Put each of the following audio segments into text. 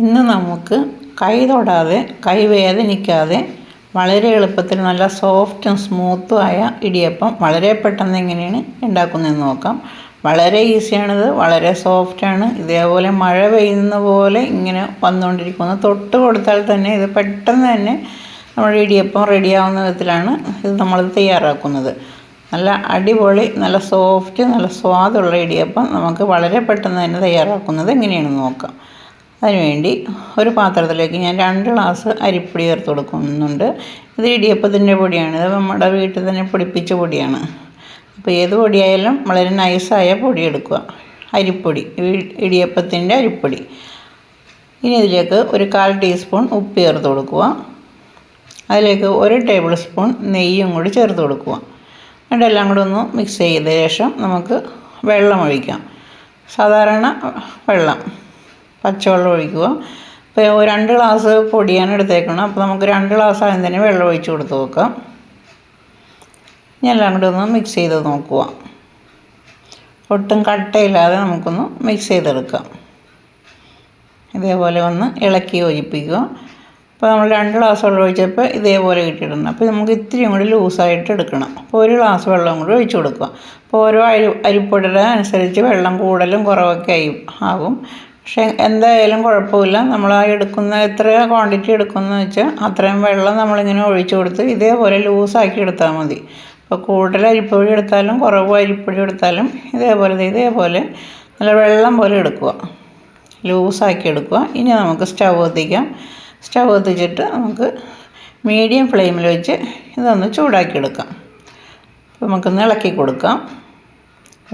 ഇന്ന് നമുക്ക് കൈ തൊടാതെ കൈ വേദനിക്കാതെ വളരെ എളുപ്പത്തിൽ നല്ല സോഫ്റ്റും സ്മൂത്തും ആയ ഇടിയപ്പം വളരെ പെട്ടെന്ന് എങ്ങനെയാണ് ഉണ്ടാക്കുന്നതെന്ന് നോക്കാം. വളരെ ഈസിയാണിത് വളരെ സോഫ്റ്റാണ് ഇതേപോലെ മഴ പെയ്യുന്ന പോലെ ഇങ്ങനെ വന്നുകൊണ്ടിരിക്കുന്നു. തൊട്ട് കൊടുത്താൽ തന്നെ ഇത് പെട്ടെന്ന് തന്നെ നമ്മുടെ ഇടിയപ്പം റെഡിയാവുന്ന വിധത്തിലാണ് ഇത് നമ്മൾ തയ്യാറാക്കുന്നത്. നല്ല അടിപൊളി നല്ല സോഫ്റ്റ് നല്ല സ്വാദുള്ള ഇടിയപ്പം നമുക്ക് വളരെ പെട്ടെന്ന് തന്നെ തയ്യാറാക്കുന്നത് എങ്ങനെയാണെന്ന് നോക്കാം. അതിനുവേണ്ടി ഒരു പാത്രത്തിലേക്ക് ഞാൻ രണ്ട് ഗ്ലാസ് അരിപ്പൊടി ചേർത്ത് കൊടുക്കുന്നുണ്ട്. ഇത് ഇടിയപ്പത്തിന്റെ പൊടിയാണ്. ഇത് നമ്മുടെ വീട്ടിൽ തന്നെ പൊടിപ്പിച്ച പൊടിയാണ്. അപ്പോൾ ഏത് പൊടിയായാലും വളരെ നൈസായ പൊടി എടുക്കുക അരിപ്പൊടി ഇടിയപ്പത്തിന്റെ അരിപ്പൊടി. ഇനി ഇതിലേക്ക് ഒരു കാൽ ടീസ്പൂൺ ഉപ്പ് ചേർത്ത് കൊടുക്കുക. അതിലേക്ക് ഒരു ടേബിൾ സ്പൂൺ നെയ്യും കൂടി ചേർത്ത് കൊടുക്കുക. എന്നിട്ട് എല്ലാം കൂടി ഒന്ന് മിക്സ് ചെയ്ത ശേഷം നമുക്ക് വെള്ളം ഒഴിക്കാം. സാധാരണ വെള്ളം. പച്ചവെള്ളം ഒഴിക്കുക. അപ്പോൾ രണ്ട് ഗ്ലാസ് പൊടിയാണ് എടുത്തേക്കണം. അപ്പോൾ നമുക്ക് രണ്ട് ഗ്ലാസ് ആദ്യം തന്നെ വെള്ളം ഒഴിച്ച് കൊടുത്ത് നോക്കാം. ഇനി എല്ലാം കൂടി ഒന്ന് മിക്സ് ചെയ്ത് നോക്കുക. ഒട്ടും കട്ടയില്ലാതെ നമുക്കൊന്ന് മിക്സ് ചെയ്തെടുക്കാം. ഇതേപോലെ ഒന്ന് ഇളക്കി യോജിപ്പിക്കുക. അപ്പോൾ നമ്മൾ രണ്ട് ഗ്ലാസ് വെള്ളം ഒഴിച്ചപ്പോൾ ഇതേപോലെ കിട്ടിയിട്ടുണ്ട് അപ്പോൾ നമുക്ക് ഇത്തിരിയും കൂടി ലൂസായിട്ട് എടുക്കണം. അപ്പോൾ ഒരു ഗ്ലാസ് വെള്ളം കൂടി ഒഴിച്ച് കൊടുക്കുക. അപ്പോൾ ഓരോ അരി അരിപ്പൊടിയുടെ അനുസരിച്ച് വെള്ളം കൂടുതലും കുറവൊക്കെ ആയി ആകും. പക്ഷേ എന്തായാലും കുഴപ്പമില്ല. നമ്മൾ ആ എടുക്കുന്ന എത്ര ക്വാണ്ടിറ്റി എടുക്കുന്ന വെച്ചാൽ അത്രയും വെള്ളം നമ്മളിങ്ങനെ ഒഴിച്ചു കൊടുത്ത് ഇതേപോലെ ലൂസാക്കി എടുത്താൽ മതി. അപ്പോൾ കൂടുതൽ അരിപ്പൊടി എടുത്താലും കുറവ് അരിപ്പൊടി എടുത്താലും ഇതേപോലെ ഇതേപോലെ നല്ല വെള്ളം പോലെ എടുക്കുക. ലൂസാക്കി എടുക്കുക. ഇനി നമുക്ക് സ്റ്റൗ കത്തിക്കാം സ്റ്റൗ കത്തിച്ചിട്ട് നമുക്ക് മീഡിയം ഫ്ലെയിമിൽ വെച്ച് ഇതൊന്ന് ചൂടാക്കി എടുക്കാം. നമുക്കൊന്ന് ഇളക്കി കൊടുക്കാം.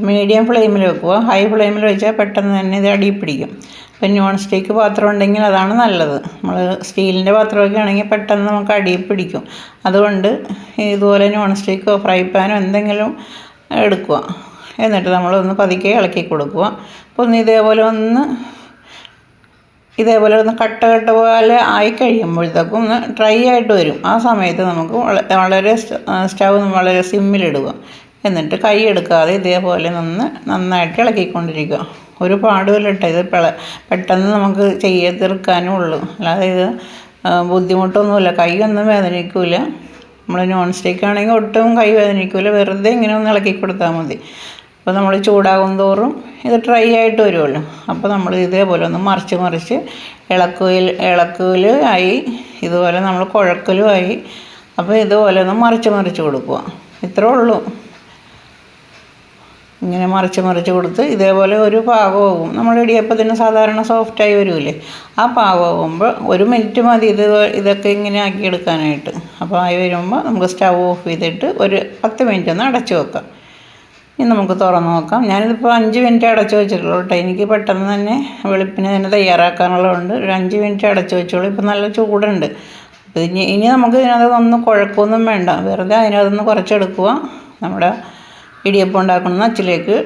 മീഡിയം ഫ്ലെയിമിൽ വെക്കുക. ഹൈ ഫ്ലെയിമിൽ വെച്ചാൽ പെട്ടെന്ന് തന്നെ ഇത് അടി പിടിക്കും. ഇപ്പം നോൺ സ്റ്റിക്ക് പാത്രം ഉണ്ടെങ്കിൽ അതാണ് നല്ലത്. നമ്മൾ സ്റ്റീലിന്റെ പാത്രമൊക്കെ ആണെങ്കിൽ പെട്ടെന്ന് നമുക്ക് അടി പിടിക്കും. അതുകൊണ്ട് ഇതുപോലെ നോൺ സ്റ്റിക്കോ ഫ്രൈ പാനോ എന്തെങ്കിലും എടുക്കുക. എന്നിട്ട് നമ്മളൊന്ന് പതുക്കെ ഇളക്കി കൊടുക്കുക. അപ്പോൾ ഒന്ന് ഇതേപോലെ ഒന്ന് ഇതേപോലെ ഒന്ന് കട്ട കട്ട പോലെ ആയി കഴിയുമ്പോഴത്തേക്കും ഒന്ന് ഡ്രൈ ആയിട്ട് വരും. ആ സമയത്ത് നമുക്ക് വളരെ സ്റ്റവ് വളരെ സിമ്മിലിടുക. എന്നിട്ട് കൈ എടുക്കാതെ ഇതേപോലെ നിന്ന് നന്നായിട്ട് ഇളക്കിക്കൊണ്ടിരിക്കുക. ഒരു പാടുമില്ല ഇത് പിള പെട്ടെന്ന് നമുക്ക് ചെയ്യ തീർക്കാനും ഉള്ളൂ. അല്ലാതെ ഇത് ബുദ്ധിമുട്ടൊന്നുമില്ല. കൈയൊന്നും വേദനിക്കില്ല നമ്മൾ നോൺ സ്റ്റിക്ക് ആണെങ്കിൽ ഒട്ടും കൈ വേദനിക്കില്ല വെറുതെ ഇങ്ങനെ ഒന്ന് ഇളക്കി കൊടുത്താൽ മതി. അപ്പോൾ നമ്മൾ ചൂടാകും തോറും ഇത് ഡ്രൈ ആയിട്ട് വരുമല്ലോ അപ്പോൾ നമ്മൾ ഇതേപോലെ ഒന്ന് മറിച്ച് മറിച്ച് ഇളക്കുയിൽ ഇളക്കൽ ആയി ഇതുപോലെ നമ്മൾ കുഴക്കലും ആയി. അപ്പോൾ ഇതുപോലെ ഒന്ന് മറിച്ച് മറിച്ച് കൊടുക്കുക. ഇത്രേ ഉള്ളൂ. ഇങ്ങനെ മറിച്ച് മറിച്ച് കൊടുത്ത് ഇതേപോലെ ഒരു പാകമാകും നമ്മൾ ഇടിയപ്പത്തിന് സാധാരണ സോഫ്റ്റായി വരില്ലേ ആ പാകമാകുമ്പോൾ ഒരു മിനിറ്റ് മതി ഇത് ഇതൊക്കെ ഇങ്ങനെ ആക്കി എടുക്കാനായിട്ട് അപ്പോൾ ആയി വരുമ്പോൾ നമുക്ക് സ്റ്റവ് ഓഫ് ചെയ്തിട്ട് ഒരു പത്ത് മിനിറ്റ് ഒന്ന് അടച്ചു വെക്കാം. ഇനി നമുക്ക് തുറന്ന് നോക്കാം. ഞാനിതിപ്പോൾ അഞ്ച് മിനിറ്റ് അടച്ചു വെച്ചിട്ടുള്ളൂ കേട്ടോ. എനിക്ക് പെട്ടെന്ന് തന്നെ വെളുപ്പിന് തന്നെ തയ്യാറാക്കാനുള്ളതുകൊണ്ട് ഒരു അഞ്ച് മിനിറ്റ് അടച്ചു വെച്ചോളൂ. ഇപ്പോൾ നല്ല ചൂടുണ്ട്. ഇനി ഇനി നമുക്ക് ഇതിനകത്തൊന്നും കുഴപ്പമൊന്നും വേണ്ട. വെറുതെ അതിനകത്തുനിന്ന് കുറച്ചെടുക്കുക. നമ്മുടെ ഇടിയപ്പം ഉണ്ടാക്കുന്ന അച്ചിലേക്ക്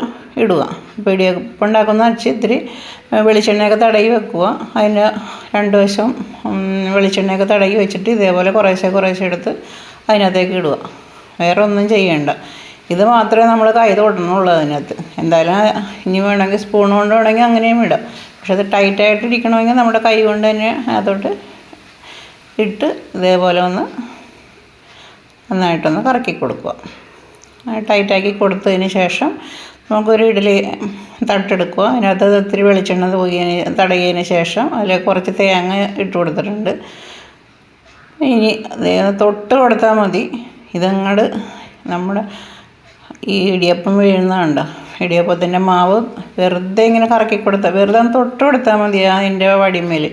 ഇടുക. അപ്പോൾ ഇടിയപ്പം ഉണ്ടാക്കുന്ന അച്ചി ഇത്തിരി വെളിച്ചെണ്ണയൊക്കെ തടയി വെക്കുക. അതിന്റെ രണ്ട് വശം വെളിച്ചെണ്ണയൊക്കെ തടയി വെച്ചിട്ട് ഇതേപോലെ കുറേശ്ശെ കുറേശ്ശെ എടുത്ത് അതിനകത്തേക്ക് ഇടുക. വേറെ ഒന്നും ചെയ്യേണ്ട. ഇത് മാത്രമേ നമ്മൾ കൈ തൊടണുള്ളൂ അതിനകത്ത്. എന്തായാലും ഇനി വേണമെങ്കിൽ സ്പൂൺ കൊണ്ട് വേണമെങ്കിൽ അങ്ങനെയും ഇടാം. പക്ഷെ അത് ടൈറ്റായിട്ട് ഇരിക്കണമെങ്കിൽ നമ്മുടെ കൈ കൊണ്ട് തന്നെ അതോട്ട് ഇട്ട് ഇതേപോലെ ഒന്ന് നന്നായിട്ടൊന്ന് കറക്കി കൊടുക്കുക. ടൈറ്റാക്കി കൊടുത്തതിന് ശേഷം നമുക്കൊരു ഇഡ്ഡലി തട്ടെടുക്കുക. അതിനകത്ത് ഒത്തിരി വെളിച്ചെണ്ണ തൂകിയതിന് തടകിയതിന് ശേഷം അതിൽ കുറച്ച് തേങ്ങ ഇട്ട് കൊടുത്തിട്ടുണ്ട്. ഇനി തൊട്ട് കൊടുത്താൽ മതി. ഇതങ്ങട് നമ്മുടെ ഈ ഇടിയപ്പം വീഴുന്നതുണ്ട്? ഇടിയപ്പത്തിന്റെ മാവ് വെറുതെ ഇങ്ങനെ കറക്കി കൊടുത്താൽ വെറുതെ തൊട്ട് കൊടുത്താൽ മതി അതിന്റെ വടിമേൽ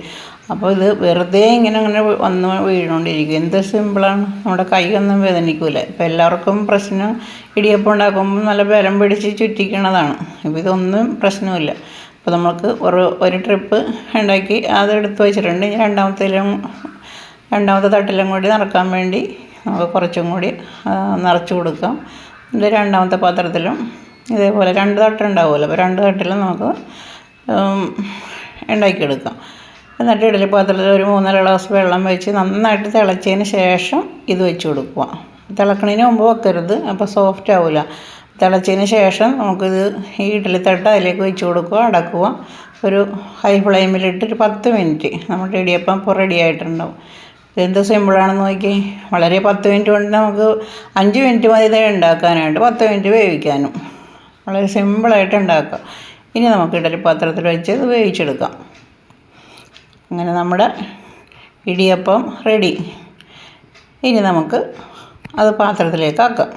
അപ്പോൾ ഇത് വെറുതെ ഇങ്ങനെ അങ്ങനെ വന്ന് വീഴുകൊണ്ടിരിക്കും എന്ത് സിമ്പിളാണ്? നമ്മുടെ കൈയൊന്നും വേദനിക്കില്ല ഇപ്പോൾ എല്ലാവർക്കും പ്രശ്നം ഇടിയപ്പം ഉണ്ടാക്കുമ്പോൾ നല്ല ബലം പിടിച്ച് ചുറ്റിക്കണതാണ്. ഇപ്പോൾ ഇതൊന്നും പ്രശ്നമില്ല അപ്പോൾ നമുക്ക് ഒരു ഒരു ട്രിപ്പ് ഉണ്ടാക്കി അത് എടുത്ത് വെച്ചിട്ടുണ്ട്. ഇനി രണ്ടാമത്തേലും രണ്ടാമത്തെ തട്ടിലും കൂടി നിറക്കാൻ വേണ്ടി നമുക്ക് കുറച്ചും കൂടി നിറച്ച് കൊടുക്കാം. എന്റെ രണ്ടാമത്തെ പാത്രത്തിലും ഇതേപോലെ രണ്ട് തട്ടുണ്ടാവുമല്ലോ അപ്പോൾ രണ്ട് തട്ടിലും നമുക്ക് ഉണ്ടാക്കിയെടുക്കാം. എന്നിട്ട് ഇഡലി പാത്രത്തിൽ ഒരു മൂന്നര ഗ്ലാസ് വെള്ളം വെച്ച് നന്നായിട്ട് തിളച്ചതിന് ശേഷം ഇത് വെച്ച് കൊടുക്കുക. തിളക്കണതിന് മുമ്പ് വെക്കരുത് അപ്പോൾ സോഫ്റ്റ് ആവില്ല തിളച്ചതിന് ശേഷം നമുക്കിത് ഈ ഇഡലി തട്ട് അതിലേക്ക് വെച്ച് കൊടുക്കുക അടക്കുക. ഒരു ഹൈ ഫ്ലെയിമിലിട്ട് ഒരു പത്ത് മിനിറ്റ് നമ്മുടെ ഇടിയപ്പം ഇപ്പോൾ റെഡി ആയിട്ടുണ്ടാവും. ഇതെന്ത് സിമ്പിളാണെന്ന് നോക്കി വളരെ പത്ത് മിനിറ്റ് കൊണ്ട് നമുക്ക് അഞ്ച് മിനിറ്റ് മതി ഇത് ഉണ്ടാക്കാനായിട്ട്. പത്ത് മിനിറ്റ് വേവിക്കാനും. വളരെ സിമ്പിളായിട്ട് ഉണ്ടാക്കാം. ഇനി നമുക്ക് ഇഡലി പാത്രത്തിൽ വെച്ച് ഇത് വേവിച്ചെടുക്കാം. അങ്ങനെ നമ്മുടെ ഇടിയപ്പം റെഡി ഇനി നമുക്ക് അത് പാത്രത്തിലേക്ക് ആക്കാം.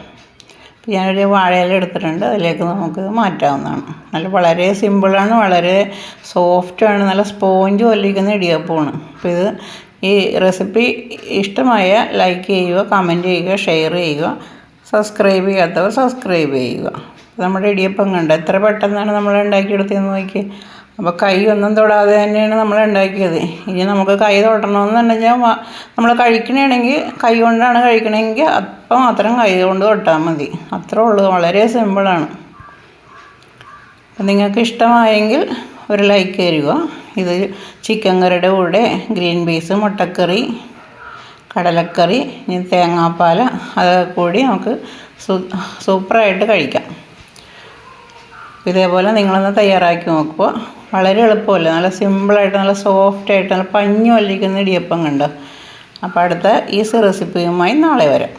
ഇപ്പം ഞാനൊരു വാഴയില എടുത്തിട്ടുണ്ട്. അതിലേക്ക് നമുക്ക് മാറ്റാവുന്നതാണ്. നല്ല വളരെ സിമ്പിളാണ് വളരെ സോഫ്റ്റാണ് നല്ല സ്പോഞ്ച് പോലിരിക്കുന്ന ഇടിയപ്പമാണ്. അപ്പോൾ ഇത് ഈ റെസിപ്പി ഇഷ്ടമായ ലൈക്ക് ചെയ്യുക കമന്റ് ചെയ്യുക ഷെയർ ചെയ്യുക സബ്സ്ക്രൈബ് ചെയ്യാത്തവർ സബ്സ്ക്രൈബ് ചെയ്യുക. നമ്മുടെ ഇടിയപ്പം കണ്ട? എത്ര പെട്ടെന്നാണ് നമ്മൾ ഉണ്ടാക്കിയെടുത്തതെന്ന് നോക്കി അപ്പോൾ കൈ ഒന്നും തൊടാതെ തന്നെയാണ് നമ്മൾ ഉണ്ടാക്കിയത്. ഇനി നമുക്ക് കൈ തൊടണമെന്നുണ്ടെങ്കിൽ നമ്മൾ കഴിക്കണമെങ്കിൽ കൈ കൊണ്ടാണ് കഴിക്കണമെങ്കിൽ അപ്പം മാത്രം കൈ കൊണ്ട് തൊട്ടാൽ മതി. അത്രേ ഉള്ളൂ. വളരെ സിമ്പിളാണ് നിങ്ങൾക്ക് ഇഷ്ടമായെങ്കിൽ ഒരു ലൈക്ക് തരിക. ഇത് ചിക്കൻ കറിയുടെ കൂടെ ഗ്രീൻ പീസ് മുട്ടക്കറി കടലക്കറി ഇനി തേങ്ങാപ്പാൽ അതൊക്കെ കൂടി നമുക്ക് സൂപ്പറായിട്ട് കഴിക്കാം. ഇതേപോലെ നിങ്ങളൊന്ന് തയ്യാറാക്കി നോക്കുക വളരെ എളുപ്പമല്ല. നല്ല സിമ്പിളായിട്ട് നല്ല സോഫ്റ്റായിട്ട് നല്ല പഞ്ഞു വല്ലിക്കുന്ന ഇടിയപ്പം കണ്ടോ. അപ്പോൾ അടുത്ത ഈസി റെസിപ്പിയുമായി നാളെ വരാം.